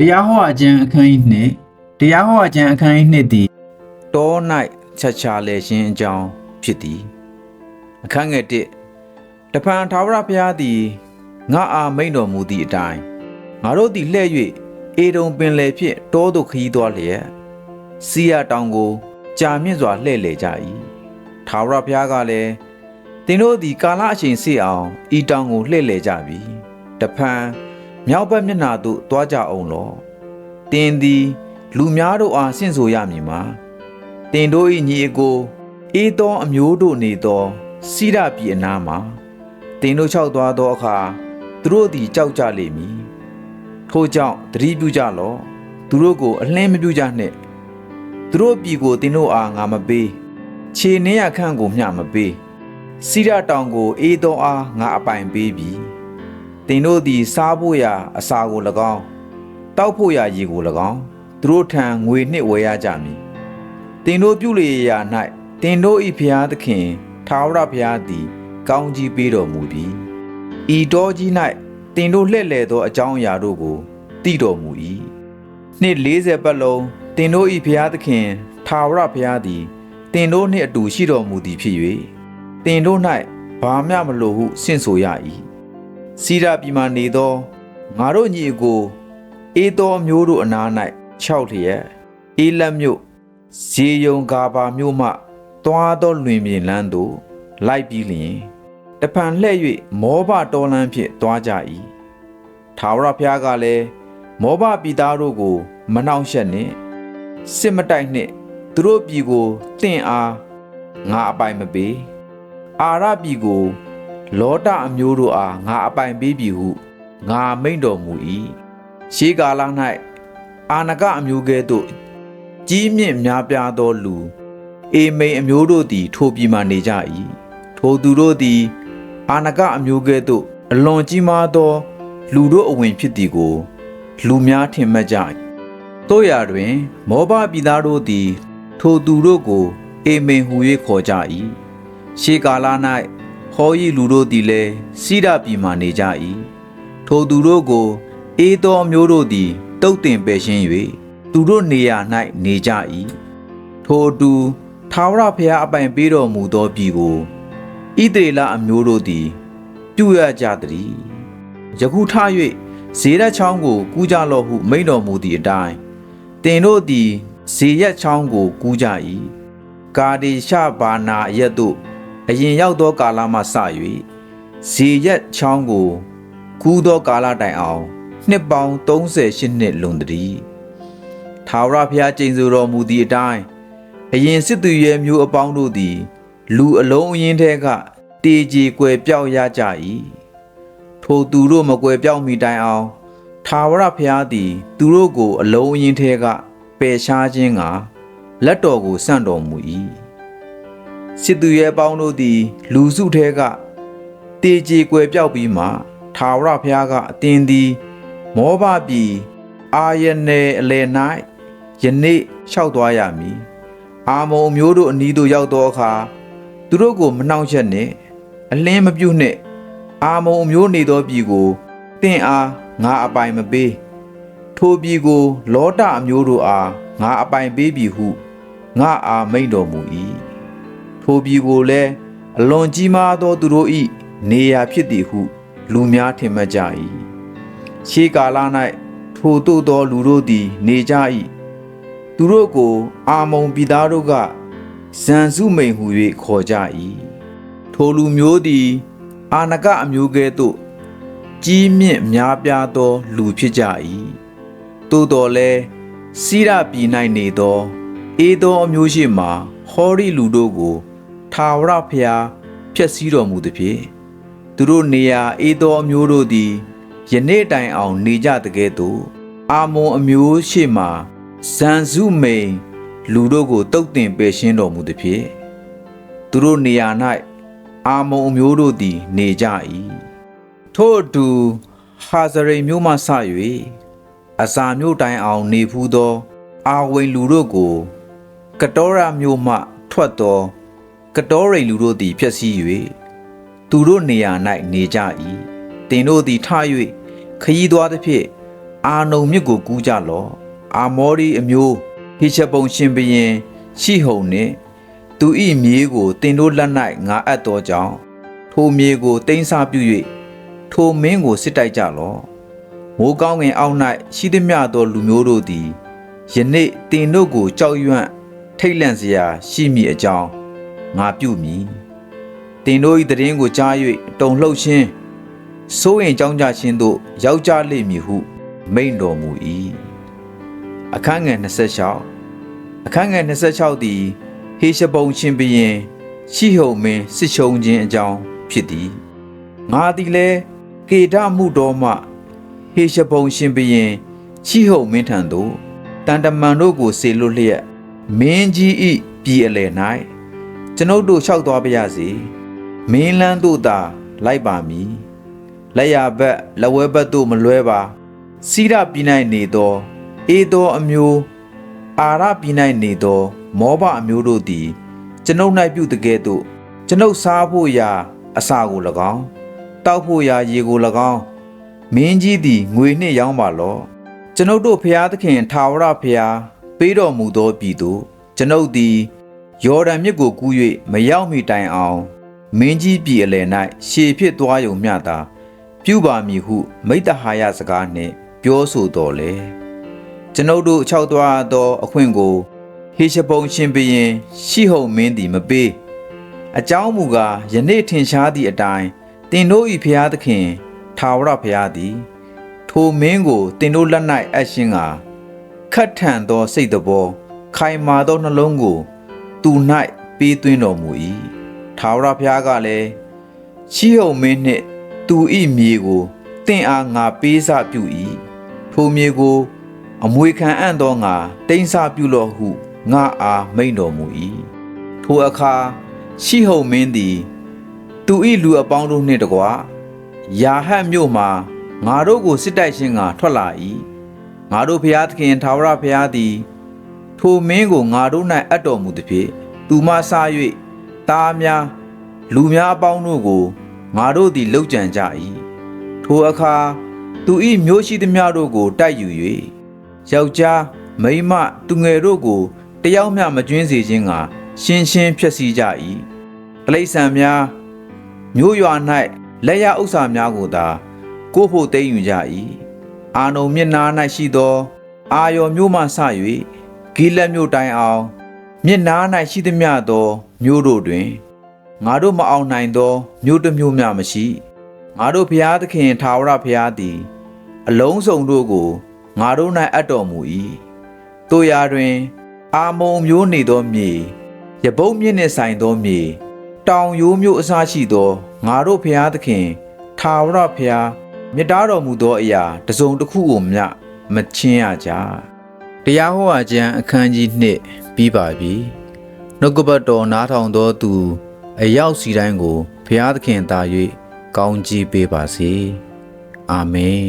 တရားဟောအကျမ်းအခန်းကြီးနှစ်တရားဟောအကျမ်းအခန်းကြီးနှစ်သည်တော၌ချက်ချာလဲခြင်းအကြောင်းဖြစ်သည်အခန်းငယ်1တဖန်သာဝရဘုရားသည်ငါအားမိန်တော်မူသည့်အတိုင်းငါတို့သည်လှည့်၍အေဒုံပင်လယ်ဖြင့်တောသို့ခရီးသွားလျက်စီရတောင်ကိုကြာမြင့်စွာလှည့်လေကြ၏သာဝရဘုရားကလည်းသင်တို့သည်ကာလအချိန်စေအောင်ဤတောင်ကိုလှည့်လေကြပြီတဖန် မြောက်ဘက်မျက်နှာသို့သွားကြအောင်လောတင်းသည် လူများတို့အားဆင့်ဆိုရမည်မှာတင်တို့၏ညီအကိုအေးသောအမျိုးတို့နေသောစိရပြည်အနားမှာတင်တို့၆သွားသောအခါသူတို့သည်ကြောက်ကြလိမ့်မည်ထို့ကြောင့်သတိပြုကြလော့သူတို့ကိုအလင်းမပြုကြနှင့်သူတို့ပြည်ကိုတင်တို့အားငါမပေးခြေနှင်းရခန့်ကိုမျှမပေးစိရတောင်ကိုအေးသောအားငါအပိုင်ပေးပြီ တင်တို့သည်စားဖို့ရာအစာကို၎င်းတောက်ဖို့ရာရေကို၎င်းသူတို့ထံငွေနှင့်ဝယ်ရကြမည်တင်တို့ပြုလေရာ၌တင်တို့၏ဖျားသခင်ထာဝရဘုရားသည် ကောင်းကြီးပေးတော်မူပြီဤတော်ကြီး၌တင်တို့လှည့်လေသောအကြောင်းအရာတို့ကိုတည်တော်မူ၏နှစ်40ပတ်လုံးတင်တို့၏ဖျားသခင်ထာဝရဘုရားသည်တင်တို့နှင့်အတူရှိတော်မူသည်ဖြစ်၍တင်တို့၌ဘာမျှမလိုဟုဆင့်ဆိုရ၏ စီရပြည်မှနေသောငါတို့ညီအကိုအေသောမျိုးတို့အနား၌၆လျက်အေလတ်မြို့ဇေယုံကာဘာမြို့မှသွားသောလွင်ပြင်လန်းသို့လိုက်ပြီးလျင်တဖန်လှည့်၍မောဘတော်လန်းဖြင့်သွားကြ၏ထာဝရဘုရားကလည်းမောဘပြည်သားတို့ကို မနှောင့်ယှက်နှင့်စစ်မတိုက်နှင့်သူတို့ပြည်ကိုတင့်အားငါအပိုင်မပေးအာရပြည်ကို လောတအမျိုးတို့အားငါအပိုင်ပေးပြီဟုငါမိန့်တော်မူ၏ရှေးကာလ၌အာနကအမျိုးကဲ့သို့ကြီးမြင့်များပြားသောလူအေမိန်အမျိုးတို့သည် ထိုပြည်မှနေကြ၏ထိုသူတို့သည် အာနကအမျိုးကဲ့သို့ အလွန်ကြီးမားသော လူတို့အဝင်ဖြစ်သည်ကို လူများထင်မှတ်ကြ၏တို့ရာတွင် မောဘပြည်သားတို့သည် ထိုသူတို့ကို အေမိန်ဟူ၍ခေါ်ကြ၏ရှေးကာလ၌ ဟောဤလူတို့သည်လည်းစိဒပြည်မှနေကြ၏ထိုသူတို့ကိုအေးသောမျိုးတို့သည်တုတ်တင်ပယ်ရှင်း၍သူတို့နေရာ၌နေကြ၏ထိုအတူထာဝရဘုရားအပိုင်ပေးတော်မူသောပြည်ကိုဣသရေလအမျိုးတို့သည် ပြုရကြသည်ယခုထ၍ဇေရချောင်းကို ကူးကြလော့ဟုမိန့်တော်မူသည့်အတိုင်းတင်တို့သည်ဇေရက်ချောင်းကို ကူးကြ၏ကာဒီရှဘာနာအရက်သို့ အရင်ရောက်သောကာလမှစ၍ဇေရက်ချောင်းကိုကူးသောကာလတိုင်အောင်နှစ်ပေါင်း38နှစ်လွန်သည်ထာဝရဘုရားကျိန်ဆိုတော်မူသည့်အတိုင်းအရင်စစ်သူရဲမျိုးအပေါင်းတို့သည် လူအလုံးအရင်းထဲကတေကြီးကွယ်ပြောက်ရကြ၏ထိုသူတို့မကွယ်ပြောက်မီတိုင်အောင်ထာဝရဘုရားသည် သူတို့ကို အလုံးအရင်းထဲကပယ်ရှားခြင်းကလက်တော်ကိုဆန့်တော်မူ၏ စစ်သူရဲအပေါင်းတို့သည် လူစုထဲကတေကြီးကွယ်ပြောက်ပြီးမှထာဝရဘုရားကအသင်သည် မောဘပြည်အာယနယ်အလယ်၌ယနေ့လျှောက်သွားရမည်အာမုံအမျိုးတို့အနီးသို့ရောက်သောအခါသူတို့ကိုမနှောင့်ယှက်နှင့်အလင်းမပြုတ်နှင့် အာမုံအမျိုးနေသောပြည်ကိုတင့်အားငါအပိုင်မပေးထိုပြည်ကို လောတအမျိုးတို့အားငါအပိုင်ပေးပြီဟုငါအားမိန့်တော်မူ၏ ထိုပြည်ကိုလည်းအလွန်ကြီးမားသောသူတို့၏နေရာဖြစ်သည်ဟု လူများထင်မှတ်ကြ၏ရှေးကာလ၌ထိုတို့သောလူတို့သည် နေကြ၏သူတို့ကို အာမုံပြည်သားတို့ကဇန်စုမိန်ဟူ၍ခေါ်ကြ၏ထိုလူမျိုးသည် အာနကအမျိုးကဲ့သို့ကြီးမြင့်များပြားသော လူဖြစ်ကြ၏သို့တော်လည်းစိရပြည်၌နေသောအေသောအမျိုးရှိမှဟောရီလူတို့ကို ထာဝရဘုရားဖျက်ဆီးတော်မူသည်ဖြင့်သူတို့နေရာအေသောအမျိုးတို့သည်ယနေ့တိုင်အောင်နေကြတကဲ့သို့အာမုံအမျိုးရှိမှဇန်စုမိန်လူတို့ကိုတုတ်တင်ပယ်ရှင်းတော်မူသည်ဖြင့်သူတို့နေရာ၌အာမုံအမျိုးတို့သည် နေကြ၏ထို့အတူဟာဇရိမ်မြို့မှဆ၍အစာမြို့တိုင်အောင်နေဖူးသော အာဝိန်လူတို့ကို ကတောရမြို့မှထွက်သော ကတောရိန်လူတို့သည်ဖျက်ဆီး၍သူတို့နေရာ၌နေကြ၏တင်တို့သည်ထ၍ခยีသွားသည်ဖြင့်အာနုံမြစ်ကိုကူးကြလော့အာမောရီအမျိုးဟိချက်ပုံရှင်ဘရင်ရှိဟုန်နှင့်သူဤမြေကိုတင်တို့လက်၌ငါအပ်သောကြောင့်ထိုမြေကိုတိမ့်ဆပြု၍ထိုမင်းကိုစစ်တိုက်ကြလော့မိုးကောင်းငင်အောက်၌ရှိသည်မြသောလူမျိုးတို့သည်ယနေ့တင်တို့ကိုကြောက်ရွံ့ထိတ်လန့်စရာရှိမိအကြောင်း ငါပြုမည်တင်တို့၏တည်င်းကိုကြား၍တုံလှုပ်ခြင်းစိုးရင်ကြောင်းကြခြင်းသို့ရောက်ကြလိမ့်မည်ဟု မိန်တော်မူ၏အခန်းငယ်26အခန်းငယ်26သည်ဟေရှဘုံရှင်ဘုရင်ရှိဟုန်မင်းစစ်ချုံခြင်းအကြောင်းဖြစ်သည်ငါသည်လည်းကေဒမှုတော်မှဟေရှဘုံရှင်ဘုရင်ရှိဟုန်မင်းထံသို့တန်တမန်တို့ကိုစေလွတ်လျက်မင်းကြီးဤပြည်အလယ်၌ ကျွန်ုပ်တို့လျှောက်သွားပါရစေမင်းလန်းတို့သာလိုက်ပါမည်လက်ရဘက်လက်ဝဲဘက်တို့မလွဲပါစိရပြည်၌နေသောအေသောအမျိုးအာရပြည်၌နေသော မောဘအမျိုးတို့သည် ကျွန်ုပ်၌ပြုတကဲ့သို့ကျွန်ုပ်စားဖို့ရာ အစာကို၎င်းတောက်ဖို့ရာရေကို၎င်းမင်းကြီးသည်ငွေနှင့်ရောင်းပါလော့ကျွန်ုပ်တို့ဖျားသခင် ထာဝရဖျားပေးတော်မူသောပြည်သို့ကျွန်ုပ်သည် ယော်ဒန်မြစ်ကိုကူး၍မရောက်မီတိုင်အောင်မင်းကြီးပြည်အလယ်၌ရှေဖြစ်သွားယုံမျှသာပြုပါမည်ဟု မိတ္တဟာယစကားနှင့် ပြောဆိုတော်လေကျွန်ုပ်တို့၆သွားသောအခွင့်ကိုဟေရှဘုံရှင်ဘရင်ရှိဟုန်မင်းသည်မပေးအကြောင်းမူကားယနေ့ထင်ရှားသည့်အတိုင်းတင်တို့၏ဖျားသခင်ထာဝရဘုရားသည် ထိုမင်းကိုတင်တို့လက်၌အပ်ရှင်ကခတ်ထန်သောစိတ်တဘောခိုင်မာသောနှလုံးကို သူ၌ပေးသွင်းတော်မူ၏ထာဝရဘုရားကလည်းရှိဟုန်မင်းနှင့်သူဤမြေကိုတင့်အားငါပေးစပြု၏ထိုမြေကို အမွေခံအံ့သောငါတိမ့်စပြုလော့ဟုငါအားမိန်တော်မူ၏ထိုအခါရှိဟုန်မင်းသည် သူဤလူအပေါင်းတို့နှင့်တကွာယာဟတ်မြို့မှငါတို့ကိုစစ်တိုက်ခြင်းကထွက်လာ၏ငါတို့ဖျားသခင်ထာဝရဘုရားသည် ထိုမင်းကိုငါတို့၌အပ်တော်မူသည်ဖြင့်သူမဆာ၍တားများလူများအပေါင်းတို့ကိုငါတို့သည်လှုပ်ကြံကြ၏ထိုအခါသူ၏မျိုးရှိသမျှတို့ကိုတိုက်ယူ၍ယောက်ျားမိန်းမသူငယ်တို့ကိုတယောက်မျှမကျွင်းစေခြင်းကရှင်းရှင်းဖြည့်ဆည်းကြ၏တိရစ္ဆာန်များမျိုးရွာ၌လက်ရဥစ္စာများကိုသာကိုယ်ဖို့သိမ်းယူကြ၏အာနုံမျက်နာ၌ရှိသော အာယော်မျိုးမှဆ၍ ဂိလက်မျိုးတိုင်အောင်မျက်နာ၌ရှိသမျှသောမျိုးတို့တွင်ငါတို့မအောင်နိုင်သောမျိုးတစ်မျိုးမျှမရှိငါတို့ဘုရားသခင်ထာဝရဘုရားသည် အလုံးစုံတို့ကိုငါတို့၌အပ်တော်မူ၏တို့ရာတွင် အာမုံမျိုးနေသောမြေရပုတ်မြင့်နှင့်ဆိုင်သောမြေတောင်ရိုးမျိုးအစရှိသောငါတို့ဘုရားသခင်ထာဝရဘုရားမြတ်တားတော်မူသောအရာတစုံတစ်ခုကိုမျှမချင်းရကြ တရားဟောအကျမ်းအခန်းကြီး1ပြီးပါပြီနှုတ်ကပတ်တော်နားထောင်သောသူ အရောက်စီတိုင်းကိုဘုရားသခင်သာ၍ကောင်းကြီးပေးပါစေအာမင်